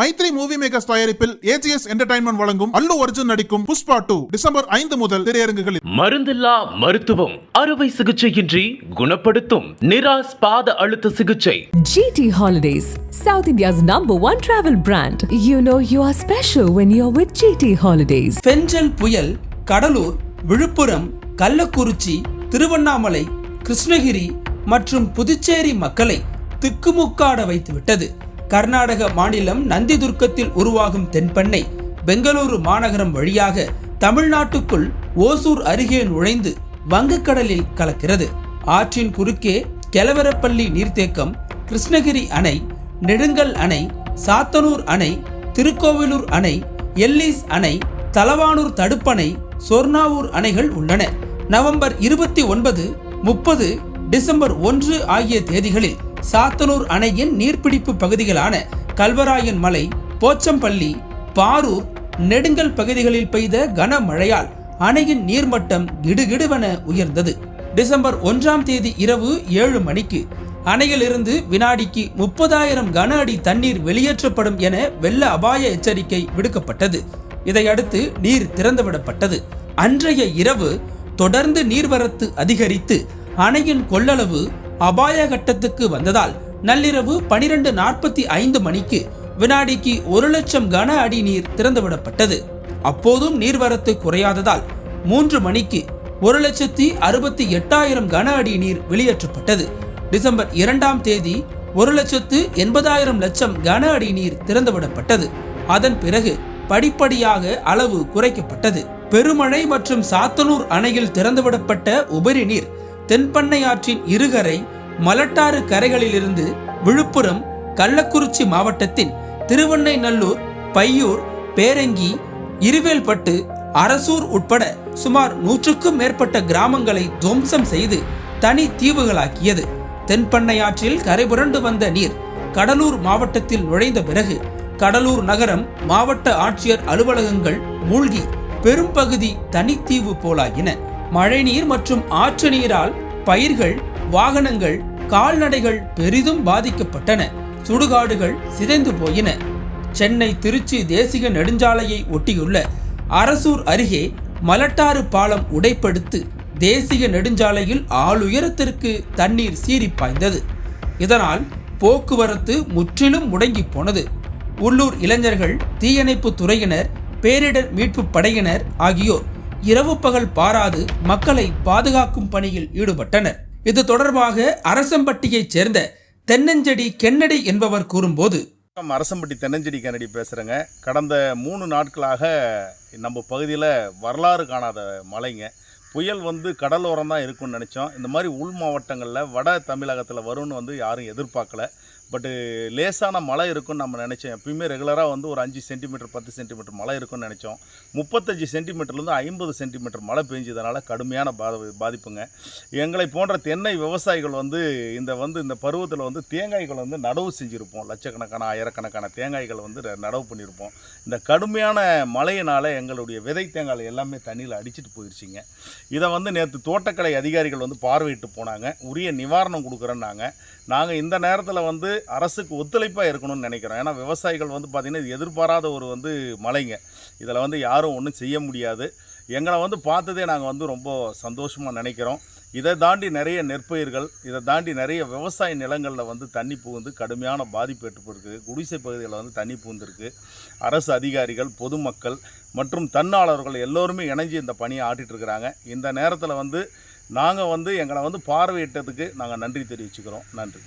Maithri movie makers தயாரிப்பில் AGS entertainment வழங்கும் அல்லு அர்ஜுன் நடிக்கும் புஷ்பா டூ டிசம்பர் ஐந்து முதல் திரையரங்குகளில் மருந்தில்லா மருத்துவம் அறுவை சிகிச்சையின்றி குணப்படுத்தும் நிராஸ் பாத அழுத்த சிகிச்சை GT Holidays, South India's number one travel brand. You know you are special when you're with GT Holidays. Fengal புயல் கடலூர் விழுப்புரம் கள்ளக்குறிச்சி திருவண்ணாமலை கிருஷ்ணகிரி மற்றும் புதுச்சேரி மக்களை திக்குமுக்காட வைத்துவிட்டது கர்நாடக மாநிலம் நந்திதுர்க்கத்தில் உருவாகும் தென்பெண்ணை பெங்களூரு மாநகரம் வழியாக தமிழ்நாட்டுக்குள் ஓசூர் அருகே நுழைந்து வங்கக்கடலில் கலக்கிறது. ஆற்றின் குறுக்கே கெலவரப்பள்ளி நீர்த்தேக்கம் கிருஷ்ணகிரி அணை நெடுங்கல் அணை சாத்தனூர் அணை திருக்கோவிலூர் அணை எல்லிஸ் அணை தலவானூர் தடுப்பணை சொர்ணாவூர் அணைகள் உள்ளன. நவம்பர் இருபத்தி ஒன்பது முப்பது டிசம்பர் ஒன்று ஆகிய தேதிகளில் சாத்தனூர் அணையின் நீர்பிடிப்பு பகுதிகளான கல்வராயன் மலை போச்சம்பள்ளி பாரூர் நெடுங்கல் பகுதிகளில் பெய்த கனமழையால் அணையின் நீர்மட்டம் கிடுகிடுவென உயர்ந்தது. டிசம்பர் ஒன்றாம் தேதி இரவு ஏழு மணிக்கு அணையிலிருந்து வினாடிக்கு முப்பதாயிரம் கன அடி தண்ணீர் வெளியேற்றப்படும் என வெள்ள அபாய எச்சரிக்கை விடுக்கப்பட்டது. இதையடுத்து நீர் திறந்துவிடப்பட்டது. அன்றைய இரவு தொடர்ந்து நீர்வரத்து அதிகரித்து அணையின் கொள்ளளவு அபாய கட்டத்துக்கு வந்ததால் நள்ளிரவு பனிரெண்டு நாற்பத்தி ஐந்து மணிக்கு வினாடிக்கு ஒரு லட்சம் கன அடி நீர் திறந்துவிடப்பட்டது. அப்போதும் நீர்வரத்து குறையாததால் மூன்று மணிக்கு ஒரு லட்சத்தி அறுபத்தி எட்டாயிரம் கன அடி நீர் வெளியேற்றப்பட்டது. டிசம்பர் இரண்டாம் தேதி ஒரு லட்சத்து எண்பதாயிரம் லட்சம் கன அடி நீர் திறந்துவிடப்பட்டது. அதன் பிறகு படிப்படியாக அளவு குறைக்கப்பட்டது. பெருமழை மற்றும் சாத்தனூர் அணையில் திறந்துவிடப்பட்ட உபரி நீர் தென்பண்ணை ஆற்றின் இருகரை மலட்டாறு கரைகளிலிருந்து விழுப்புரம் கள்ளக்குறிச்சி மாவட்டத்தின் திருவண்ணைநல்லூர் பையூர் பேரங்கி இருவேல்பட்டு அரசூர் உட்பட சுமார் நூற்றுக்கும் மேற்பட்ட கிராமங்களை துவம்சம் செய்து தனி தீவுகளாக்கியது. தென்பண்ணை ஆற்றில் கரைபுரண்டு வந்த நீர் கடலூர் மாவட்டத்தில் நுழைந்த பிறகு கடலூர் நகரம் மாவட்ட ஆட்சியர் அலுவலகங்கள் மூழ்கி பெரும்பகுதி தனித்தீவு போலாகின. மழைநீர் மற்றும் ஆற்று நீரால் பயிர்கள் வாகனங்கள் கால்நடைகள் பெரிதும் பாதிக்கப்பட்டன. சுடுகாடுகள் சிதைந்து போயின. சென்னை திருச்சி தேசிய நெடுஞ்சாலையை ஒட்டியுள்ள அரசூர் அருகே மலட்டாறு பாலம் உடைப்படுத்து தேசிய நெடுஞ்சாலையில் ஆளுயரத்திற்கு தண்ணீர் சீறி பாய்ந்தது இதனால் போக்குவரத்து முற்றிலும் முடங்கி போனது. உள்ளூர் இளைஞர்கள் தீயணைப்பு துறையினர் பேரிடர் மீட்பு படையினர் ஆகியோர் இரவு பகல் பாராது மக்களை பாதுகாக்கும் பணியில் ஈடுபட்டனர். இது தொடர்பாக அரசம்பட்டியைச் சேர்ந்த தென்னஞ்செடி கென்னடி என்பவர் கூறும்போது நம்ம அரசம்பட்டி தென்னஞ்செடி கென்னடி பேசுகிறேங்க கடந்த மூணு நாட்களாக நம்ம பகுதியில் வரலாறு காணாத மழைங்க. புயல் வந்து கடலோரம் தான் இருக்கும்னு நினச்சோம். இந்த மாதிரி உள் மாவட்டங்களில் வட தமிழகத்தில் வரும்னு வந்து யாரும் எதிர்பார்க்கல. பட்டு லேசான மழை இருக்கும்னு நம்ம நினச்சோம். எப்பயுமே ரெகுலராக வந்து ஒரு அஞ்சு சென்டிமீட்டர் பத்து சென்டிமீட்டர் மழை இருக்கும்னு நினச்சோம். முப்பத்தஞ்சு சென்டிமீட்டர்லேருந்து ஐம்பது சென்டிமீட்டர் மழை பெஞ்சதுனால கடுமையான பாத பாதிப்புங்க. எங்களை போன்ற தென்னை விவசாயிகள் வந்து இந்த வந்து இந்த பருவத்தில் வந்து தேங்காய்கள் வந்து நடவு செஞ்சுருப்போம். லட்சக்கணக்கான ஆயிரக்கணக்கான தேங்காய்கள் வந்து நடவு பண்ணியிருப்போம் இந்த கடுமையான மழையினால் எங்களுடைய விதை தேங்காய் எல்லாமே தண்ணியில் அடிச்சிட்டு போயிடுச்சிங்க இதை வந்து நேற்று தோட்டக்கலை அதிகாரிகள் வந்து பார்வையிட்டு போனாங்க. உரிய நிவாரணம் கொடுக்குறேன்னாங்க. நாங்கள் இந்த நேரத்தில் வந்து அரசுக்கு ஒத்துழைப்பாக இருக்கணும்னு நினைக்கிறோம் ஏன்னா விவசாயிகள் வந்து பார்த்திங்கன்னா இது எதிர்பாராத ஒரு வந்து மலைங்க இதில் வந்து யாரும் ஒன்றும் செய்ய முடியாது. எங்களை வந்து பார்த்ததே நாங்கள் வந்து ரொம்ப சந்தோஷமாக நினைக்கிறோம். இதை தாண்டி நிறைய நெற்பயிர்கள் இதை தாண்டி நிறைய விவசாய நிலங்களில் வந்து தண்ணி புகுந்து கடுமையான பாதிப்பு ஏற்பட்டிருக்கு. குடிசை பகுதிகளில் வந்து தண்ணி புகுந்திருக்கு. அரசு அதிகாரிகள் பொதுமக்கள் மற்றும் தன்னாளர்கள் எல்லோருமே இணைஞ்சு இந்த பணியை ஆட்டிட்டு இருக்கிறாங்க. இந்த நேரத்தில் வந்து நாங்கள் வந்து எங்களை வந்து பார்வையிட்டதுக்கு நாங்கள் நன்றி தெரிவிச்சுக்கிறோம். நன்றி.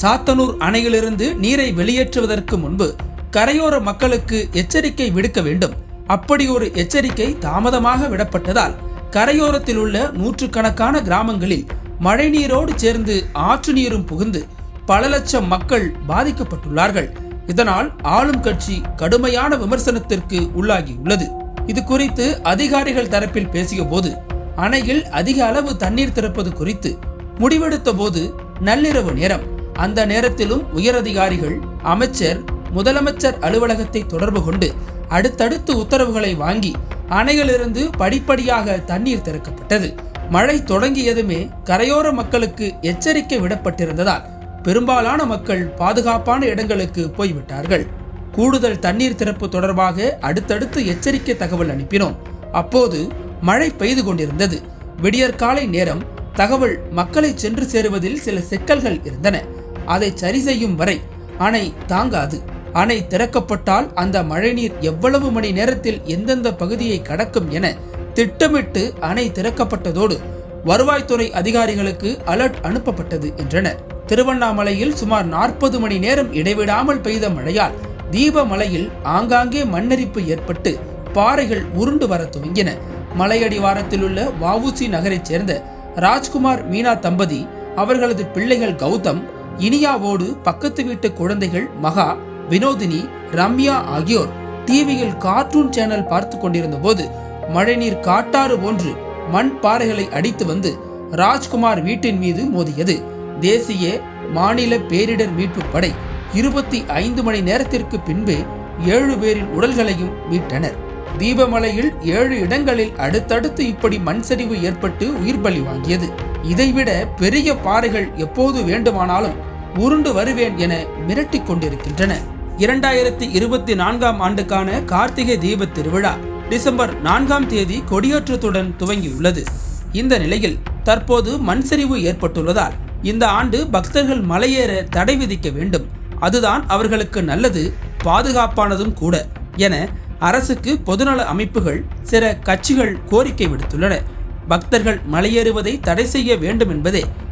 சாத்தனூர் அணையிலிருந்து நீரை வெளியேற்றுவதற்கு முன்பு கரையோர மக்களுக்கு எச்சரிக்கை விடுக்க வேண்டும். அப்படி ஒரு எச்சரிக்கை தாமதமாக விடப்பட்டதால் கரையோரத்தில் உள்ள நூற்றுக்கணக்கான கிராமங்களில் மழைநீரோடு சேர்ந்து ஆற்று நீரும் புகுந்து பல லட்சம் மக்கள் பாதிக்கப்பட்டுள்ளார்கள். இதனால் ஆளும் கட்சி கடுமையான விமர்சனத்திற்கு உள்ளாகியுள்ளது. இது குறித்து அதிகாரிகள் தரப்பில் பேசிய போது அணையில் அதிக அளவு தண்ணீர் திறப்பது குறித்து முடிவெடுத்த போது நள்ளிரவு நேரம் அந்த நேரத்திலும் உயரதிகாரிகள் அமைச்சர் முதலமைச்சர் அலுவலகத்தை தொடர்பு கொண்டு அடுத்தடுத்து உத்தரவுகளை வாங்கி அணையிலிருந்து படிப்படியாக தண்ணீர் திறக்கப்பட்டது. மழை தொடங்கியதுமே கரையோர மக்களுக்கு எச்சரிக்கை விடப்பட்டிருந்ததால் பெரும்பாலான மக்கள் பாதுகாப்பான இடங்களுக்கு போய்விட்டார்கள். கூடுதல் தண்ணீர் திறப்பு தொடர்பாக அடுத்தடுத்து எச்சரிக்கை தகவல் அனுப்பினோம். அப்போது மழை பெய்து கொண்டிருந்தது. விடியற்காலை நேரம் தகவல் மக்களை சென்று சேருவதில் சில சிக்கல்கள் இருந்தன. அதை சரி செய்யும் வரை அணை தாங்காது. அணை திறக்கப்பட்டால் அந்த மழைநீர் எவ்வளவு மணி நேரத்தில் எந்தெந்த பகுதியை கடக்கும் என திட்டமிட்டு அணை திறக்கப்பட்டதோடு வருவாய்த்துறை அதிகாரிகளுக்கு அலர்ட் அனுப்பப்பட்டது என்றனர். திருவண்ணாமலையில் சுமார் நாற்பது மணி நேரம் இடைவிடாமல் பெய்த மழையால் தீபமலையில் ஆங்காங்கே மண்ணரிப்பு ஏற்பட்டு பாறைகள் உருண்டு வர துவங்கின. மலையடிவாரத்தில் உள்ள வவுசி நகரைச் சேர்ந்த ராஜ்குமார் மீனா தம்பதி அவர்களது பிள்ளைகள் கௌதம் இனியாவோடு பக்கத்து வீட்டு குழந்தைகள் மகா வினோதினி ரம்யா ஆகியோர் டிவியில் கார்ட்டூன் சேனல் பார்த்து கொண்டிருந்த போது மழைநீர் காட்டாறு போன்று மண் பாறைகளை அடித்து வந்து ராஜ்குமார் வீட்டின் மீது மோதியது. தேசிய மாநில பேரிடர் மீட்பு படை இருபத்தி ஐந்து மணி நேரத்திற்கு பின்பே ஏழு பேரின் உடல்களையும் மீட்டனர். தீபமலையில் ஏழு இடங்களில் அடுத்தடுத்து இப்படி மண் சரிவு ஏற்பட்டு உயிர் பலி வாங்கியது. இதைவிட பெரிய பாறைகள் எப்போது வேண்டுமானாலும் உருண்டு வருவேன் என மிரட்டிக் கொண்டிருக்கின்றன. இரண்டாயிரத்தி இருபத்தி நான்காம் ஆண்டுக்கான கார்த்திகை தீப திருவிழா டிசம்பர் நான்காம் தேதி கொடியேற்றத்துடன் துவங்கியுள்ளது. இந்த நிலையில் தற்போது மண் சரிவு ஏற்பட்டுள்ளதால் இந்த ஆண்டு பக்தர்கள் மலையேற தடை விதிக்க வேண்டும். அதுதான் அவர்களுக்கு நல்லது பாதுகாப்பானதும் கூட என அரசுக்கு பொதுநல அமைப்புகள் சில கட்சிகள் கோரிக்கை விடுத்துள்ளன. பக்தர்கள் மலையேறுவதை தடை செய்ய வேண்டும் என்பதே